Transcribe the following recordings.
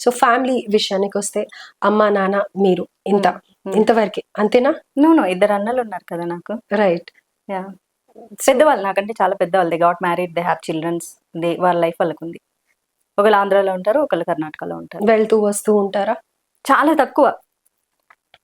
So family విషయానికి వస్తే అమ్మ నాన్న మీరు ఇంత. ఇంతవరకే అంతేనా? నో నో ఇద్దరు అన్నలు ఉన్నారు కదా నాకు. Right yeah. పెద్దవాళ్ళు నాకంటే చాలా పెద్దవాళ్ళు. They got married they have childrens they వాళ్ళ లైఫ్ వాళ్ళకు ఉంది. ఒకళ్ళు ఆంధ్రాలో ఉంటారు ఒకళ్ళు కర్ణాటకలో ఉంటారు. వెళ్తూ వస్తూ ఉంటారా? చాలా తక్కువ.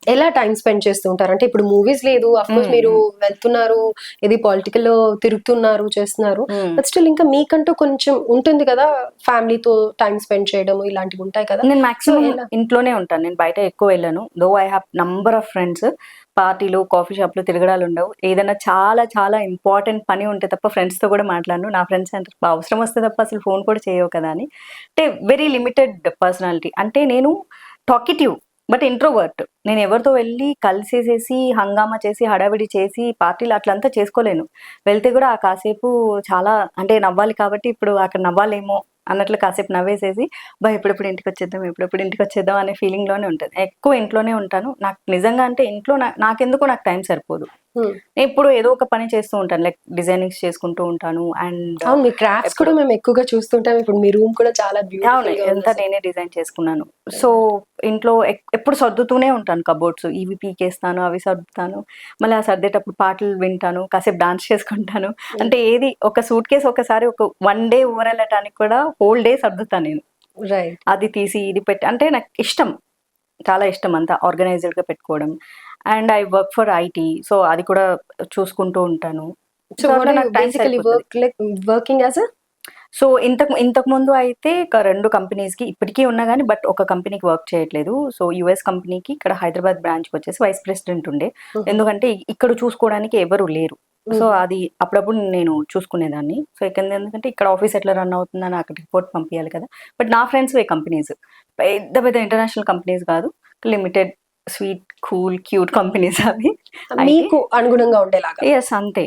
ఎలా టైం స్పెండ్ చేస్తూ ఉంటారు అంటే ఇప్పుడు మూవీస్ లేదు అఫ్ కోర్స్. మీరు వెళ్తున్నారు ఇది పొలిటికల్లో తిరుగుతున్నారు చేస్తున్నారు బట్ స్టిల్ ఇంకా మీకంటూ కొంచెం ఉంటుంది కదా ఫ్యామిలీతో టైం స్పెండ్ చేయడం ఇలాంటివి ఉంటాయి కదా. నేను మాక్సిమం? ఇంట్లోనే ఉంటాను నేను బయట ఎక్కువ వెళ్ళను. Though I have number of friends పార్టీలు కాఫీ షాప్లు తిరగడాలు ఉండవు. ఏదైనా చాలా చాలా ఇంపార్టెంట్ పని ఉంటే తప్ప ఫ్రెండ్స్తో కూడా మాట్లాడను. నా ఫ్రెండ్స్ అంటే "బా, అవసరం వస్తే తప్ప అసలు ఫోన్ కూడా చేయవు కదా అని. అంటే వెరీ లిమిటెడ్ పర్సనాలిటీ అంటే నేను టాకిటివ్ బట్ ఇంట్రోవర్ట్. నేను ఎవరితో వెళ్ళి కలిసేసేసి హంగామా చేసి హడావిడి చేసి పార్టీలు అట్లంతా చేసుకోలేను. వెళ్తే కూడా ఆ కాసేపు చాలా అంటే నవ్వాలి కాబట్టి ఇప్పుడు అక్కడ నవ్వాలేమో అన్నట్లు కాసేపు నవ్వేసేసి బా ఎప్పుడెప్పుడు ఇంటికి వచ్చేద్దాం ఎప్పుడెప్పుడు ఇంటికి వచ్చేద్దాం అనే ఫీలింగ్లోనే ఉంటుంది. ఎక్కువ ఇంట్లోనే ఉంటాను. నాకు నిజంగా అంటే ఇంట్లో నాకెందుకు నాకు టైం సరిపోదు. ఇప్పుడు ఏదో ఒక పని చేస్తూ ఉంటాను. లైక్ డిజైనింగ్స్ చేసుకుంటూ ఉంటాను అండ్ మీ క్రాఫ్ట్స్ కూడా మేము ఎక్కువగా చూస్తుంటాం. ఇప్పుడు మీ రూమ్ కూడా చాలా అవును బ్యూటిఫుల్ ఎంత నేనే డిజైన్ చేసుకున్నాను. సో ఇంట్లో ఎప్పుడు సర్దుతూనే ఉంటాను కబోర్డ్స్. ఇవి పీకేస్తాను అవి సర్దుతాను. మళ్ళీ ఆ సర్దేటప్పుడు పాటలు వింటాను కాసేపు డాన్స్ చేసుకుంటాను. అంటే ఏది ఒక సూట్ కేసు ఒకసారి ఒక వన్ డే ఊరెళ్ళటానికి కూడా హోల్ డే సర్దుతాను నేను. రైట్ అది తీసి ఇది పెట్టి అంటే నాకు ఇష్టం. చాలా ఇష్టం అంతా ఆర్గనైజ్డ్గా పెట్టుకోవడం. And I work for IT so అది కూడా చూసుకుంటూ ఉంటాను. వర్కింగ్ యాజ్ సో ఇంతకు ఇంతకు ముందు అయితే రెండు కంపెనీస్కి ఇప్పటికీ ఉన్నా కానీ బట్ ఒక కంపెనీకి వర్క్ చేయట్లేదు. సో యుఎస్ కంపెనీకి ఇక్కడ హైదరాబాద్ బ్రాంచ్కి వచ్చేసి వైస్ ప్రెసిడెంట్ ఉండే. ఎందుకంటే ఇక్కడ చూసుకోవడానికి ఎవరు లేరు. సో అది అప్పుడప్పుడు నేను చూసుకునేదాన్ని. సో ఇక్కడ ఎందుకంటే ఇక్కడ ఆఫీస్ ఎట్లా రన్ అవుతుందని అక్కడ రిపోర్ట్ పంపించాలి కదా. బట్ నా ఫ్రెండ్స్ వే కంపెనీస్. పెద్ద పెద్ద ఇంటర్నేషనల్ కంపెనీస్ కాదు. Limited sweet cool cute companies అవి. మీకు అనుగుణంగా ఉండేలాగా? ఎస్ అంతే.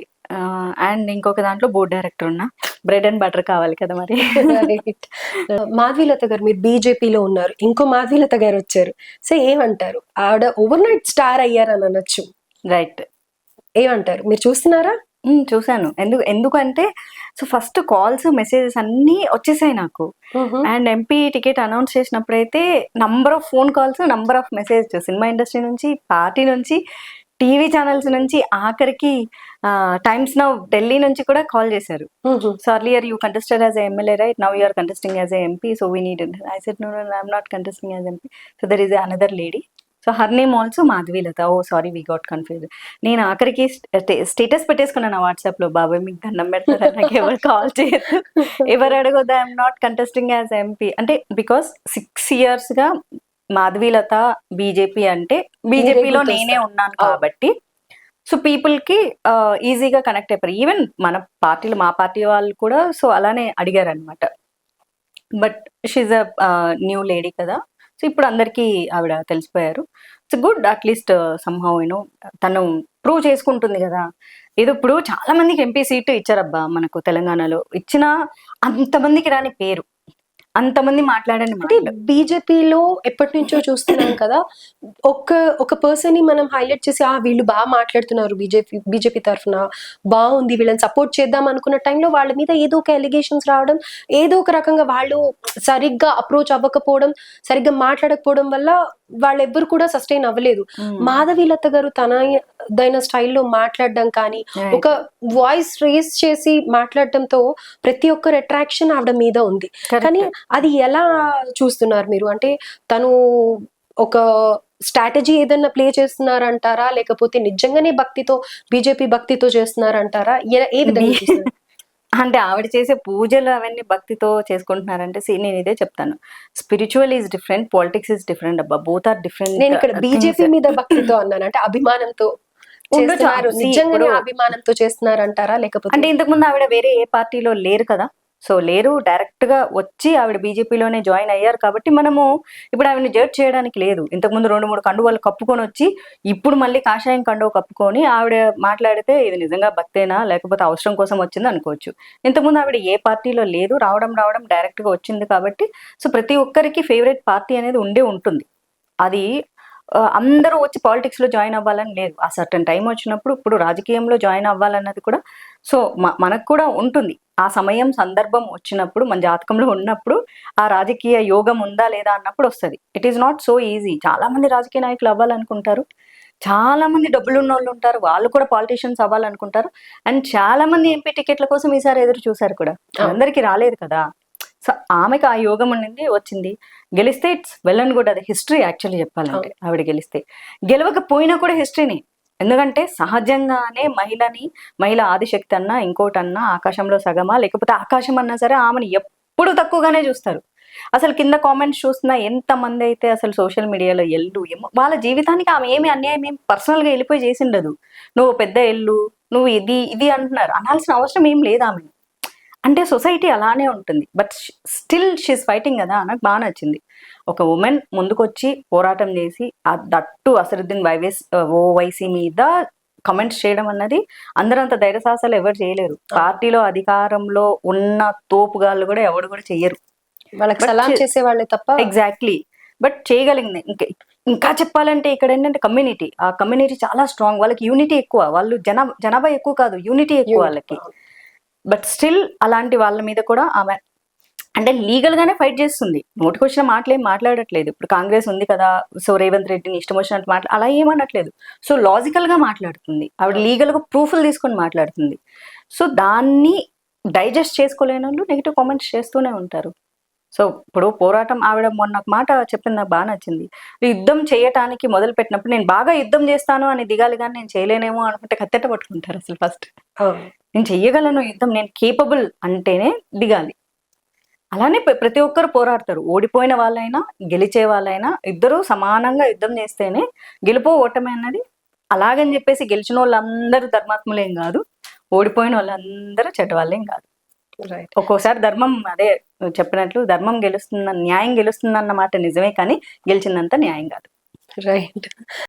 అండ్ ఇంకొక దాంట్లో బోర్డ్ డైరెక్టర్ ఉన్నా. బ్రెడ్ అండ్ బటర్ కావాలి కదా మరి. మాధవీలత గారు మీరు బీజేపీలో ఉన్నారు. ఇంకో మాధవీలత గారు వచ్చారు. సో ఏమంటారు? ఆవిడ ఓవర్ నైట్ స్టార్ అయ్యారని అనొచ్చు. రైట్ ఏమంటారు? మీరు చూస్తున్నారా? చూశాను. ఎందుకు ఎందుకంటే సో ఫస్ట్ కాల్స్ మెసేజెస్ అన్నీ వచ్చేసాయి నాకు. And MP ticket announce చేసినప్పుడైతే number of phone calls number of message cinema industry నుంచి పార్టీ నుంచి టీవీ ఛానల్స్ నుంచి ఆఖరికి టైమ్స్ నౌ ఢిల్లీ నుంచి కూడా కాల్ చేశారు. So earlier you contested as MLA right now you're contesting as MP so we need I said no I'm not contesting as MP so there is another lady so her name also Madhavilatha oh sorry we got confuse నేను ఆఖరికి status పెట్టేసుకున్నాను వాట్సాప్లో బాబాయ్ మీకు దండం పెడతారా? నాకు ఎవరు కాల్ చేయదు ఎవరు అడగొద్దు I'm not contesting as MP అంటే బికాస్ సిక్స్ ఇయర్స్గా మాధవీలత బీజేపీ అంటే బీజేపీలో. నేనే ఉన్నాను. కాబట్టి. సో పీపుల్కి ఈజీగా కనెక్ట్ అయిపోయారు ఈవెన్ మన పార్టీలు మా పార్టీ వాళ్ళు కూడా సో అలానే అడిగారు అనమాట but she's a new lady కదా. సో ఇప్పుడు అందరికీ ఆవిడ తెలిసిపోయారు. It's good at least somehow you know తను ప్రూవ్ చేసుకుంటుంది కదా. ఏదో ఇప్పుడు చాలా మందికి ఎంపీ సీట్ ఇచ్చారబ్బా మనకు తెలంగాణలో. ఇచ్చిన అంతమందికి రాని పేరు. అంతమంది మాట్లాడని అంటే బీజేపీలో ఎప్పటి నుంచో చూస్తున్నాం కదా ఒక ఒక పర్సన్ని మనం హైలైట్ చేసి ఆ వీళ్ళు బాగా మాట్లాడుతున్నారు బీజేపీ బీజేపీ తరఫున బాగుంది వీళ్ళని సపోర్ట్ చేద్దాం అనుకున్న టైంలో వాళ్ళ మీద ఏదో ఒక ఎలిగేషన్స్ రావడం ఏదో ఒక రకంగా వాళ్ళు సరిగ్గా అప్రోచ్ అవ్వకపోవడం సరిగ్గా మాట్లాడకపోవడం వల్ల వాళ్ళెవ్వరు కూడా సస్టైన్ అవ్వలేదు. మాధవీలత గారు తనదైన స్టైల్లో మాట్లాడడం కానీ. ఒక వాయిస్ రేస్ చేసి మాట్లాడటంతో ప్రతి ఒక్కరు అట్రాక్షన్ ఆవిడ మీద ఉంది. కానీ అది ఎలా చూస్తున్నారు మీరు అంటే తను ఒక స్ట్రాటజీ ఏదన్నా ప్లే చేస్తున్నారంటారా లేకపోతే నిజంగానే భక్తితో బీజేపీ భక్తితో చేస్తున్నారంటారా ఏ- విధంగా? అంటే ఆవిడ చేసే పూజలు అవన్నీ భక్తితో చేసుకుంటున్నారంటే నేను ఇదే చెప్తాను spiritual is different politics is different అబ్బా బోత్ ఆర్ డిఫరెంట్ నేను ఇక్కడ బీజేపీ మీద భక్తితో అన్నాను అంటే అభిమానంతో. చేస్తున్నారు. నిజంగానే అభిమానంతో చేస్తున్నారంటారా? లేకపోతే అంటే ఇంతకు ముందు ఆవిడ వేరే ఏ పార్టీలో లేరు కదా. సో లేరు డైరెక్ట్గా వచ్చి ఆవిడ బీజేపీలోనే జాయిన్ అయ్యారు కాబట్టి మనము ఇప్పుడు ఆవిడని జడ్జ్ చేయడానికి లేదు. ఇంతకు ముందు రెండు మూడు కండువాలు కప్పుకొని వచ్చి ఇప్పుడు మళ్ళీ కాషాయం కండువ కప్పుకొని ఆవిడ మాట్లాడితే ఇది నిజంగా భక్తేనా? లేకపోతే అవసరం కోసం వచ్చింది అనుకోవచ్చు. ఇంతకుముందు ఆవిడ ఏ పార్టీలో లేదు రావడం రావడం డైరెక్ట్గా వచ్చింది కాబట్టి సో ప్రతి ఒక్కరికి ఫేవరెట్ పార్టీ అనేది ఉండే ఉంటుంది. అది అందరూ వచ్చి పాలిటిక్స్లో జాయిన్ అవ్వాలని లేదు. ఆ సర్టన్ టైం వచ్చినప్పుడు ఇప్పుడు రాజకీయంలో జాయిన్ అవ్వాలన్నది కూడా సో మనకు కూడా ఉంటుంది. ఆ సమయం సందర్భం వచ్చినప్పుడు మన జాతకంలో ఉన్నప్పుడు ఆ రాజకీయ యోగం ఉందా లేదా అన్నప్పుడు వస్తుంది. It is not so easy చాలా మంది రాజకీయ నాయకులు అవ్వాలనుకుంటారు. చాలా మంది డబ్బులు ఉన్న వాళ్ళు ఉంటారు. వాళ్ళు కూడా పాలిటీషియన్స్ అవ్వాలనుకుంటారు. అండ్ చాలా మంది ఎంపీ టికెట్ల కోసం ఈసారి ఎదురు చూశారు కూడా. అందరికీ రాలేదు కదా. సో ఆమెకు ఆ యోగం ఉండింది వచ్చింది. గెలిస్తే ఇట్స్ వెల్ అండ్ గుడ్ అది హిస్టరీ యాక్చువల్లీ చెప్పాలంటే ఆవిడ గెలిస్తే. గెలవకపోయినా కూడా హిస్టరీని. ఎందుకంటే సహజంగానే మహిళని మహిళ ఆదిశక్తి అన్నా ఇంకోటన్నా ఆకాశంలో సగమా లేకపోతే ఆకాశం అన్నా సరే ఆమెను ఎప్పుడు తక్కువగానే చూస్తారు. అసలు కింద కామెంట్స్ చూస్తున్నా ఎంత మంది అయితే అసలు సోషల్ మీడియాలో ఎల్లు ఏమో వాళ్ళ జీవితానికి ఆమె ఏమి అన్యాయం ఏం పర్సనల్గా వెళ్ళిపోయి చేసిండదు. నువ్వు పెద్ద ఎల్లు నువ్వు ఇది ఇది అంటున్నారు. అనాల్సిన అవసరం ఏం లేదు ఆమె అంటే సొసైటీ అలానే ఉంటుంది. బట్ స్టిల్ షీస్ ఫైటింగ్ కదా నాకు బాగా నచ్చింది. ఒక ఉమెన్ ముందుకొచ్చి పోరాటం చేసి ఆ దట్టు అసరుద్దీన్ వైవేస్ ఓవైసీ మీద కమెంట్స్ చేయడం అన్నది అందరంత ధైర్య సాహసాలు ఎవరు చేయలేరు. పార్టీలో అధికారంలో ఉన్న తోపుగాళ్ళు కూడా ఎవరు కూడా చెయ్యరు. వాళ్ళకి సలాం చేసే వాళ్ళే తప్ప ఎగ్జాక్ట్లీ. బట్ చేయగలిగింది. ఇంకా ఇంకా చెప్పాలంటే ఇక్కడ ఏంటంటే కమ్యూనిటీ. ఆ కమ్యూనిటీ చాలా స్ట్రాంగ్. వాళ్ళకి యూనిటీ ఎక్కువ. వాళ్ళు జనా జనాభా ఎక్కువ కాదు. యూనిటీ ఎక్కువ వాళ్ళకి. బట్ స్టిల్ అలాంటి వాళ్ళ మీద కూడా ఆమె అంటే లీగల్ గానే ఫైట్ చేస్తుంది. నోటికి వచ్చిన మాటలు మాట్లాడట్లేదు. ఇప్పుడు కాంగ్రెస్ ఉంది కదా సో రేవంత్ రెడ్డిని ఇష్టం వచ్చినట్టు మాట్లా అలా ఏమనట్లేదు సో లాజికల్గా మాట్లాడుతుంది. ఆవిడ లీగల్గా ప్రూఫ్లు తీసుకొని మాట్లాడుతుంది. సో దాన్ని డైజెస్ట్ చేసుకోలేని వాళ్ళు నెగిటివ్ కామెంట్స్ చేస్తూనే ఉంటారు. సో ఇప్పుడు పోరాటం ఆవిడ మొన్న ఒక మాట చెప్పింది నాకు బాగా నచ్చింది. యుద్ధం చేయటానికి మొదలు పెట్టినప్పుడు నేను బాగా యుద్ధం చేస్తాను అని దిగాలి కానీ నేను చేయలేనేమో అనుకుంటే కత్తెట్ట పట్టుకుంటారు అసలు ఫస్ట్. నేను చెయ్యగలను యుద్ధం నేను కేపబుల్ అంటేనే దిగాలి. అలానే ప్ర- ప్రతి ఒక్కరు పోరాడతారు. ఓడిపోయిన వాళ్ళైనా గెలిచే వాళ్ళైనా ఇద్దరూ సమానంగా యుద్ధం చేస్తేనే గెలుపో ఓటమి అన్నది. అలాగని చెప్పేసి గెలిచిన వాళ్ళందరూ ధర్మాత్ములేం కాదు. ఓడిపోయిన వాళ్ళందరూ చెడ్డ వాళ్ళేం కాదు. ఒక్కోసారి ధర్మం అదే చెప్పినట్లు ధర్మం గెలుస్తుందన్న న్యాయం గెలుస్తుందన్న మాట నిజమే కానీ గెలిచిందంతా న్యాయం కాదు. రైట్